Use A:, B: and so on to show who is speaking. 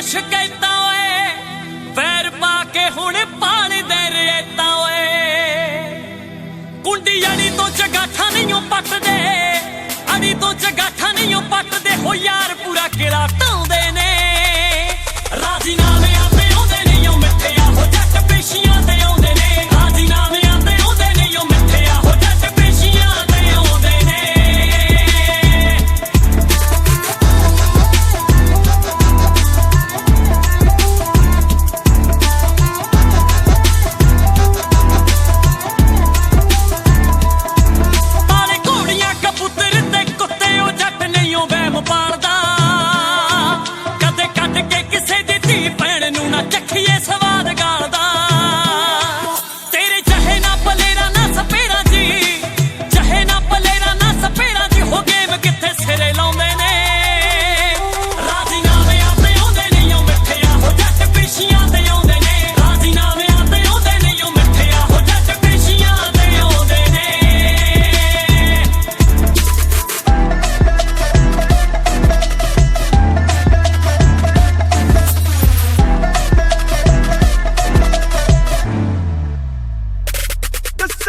A: ਸ਼ਿਕਾਇਤਾਂ ਓਏ, ਵੈਰ ਪਾ ਕੇ ਹੁਣ ਪਾਲਦੇ ਰੇਤਾਂ ਓਏ। ਕੁੰਡੀ ਅੜੀ ਤੋਂ ਜਗਾਠਾ ਨਹੀਂ ਓ ਪੱਟਦੇ ਅੜੀ ਤੋਂ ਜਗਾਠਾ ਨਹੀਂ ਓ ਪੱਟਦੇ ਹੋ keep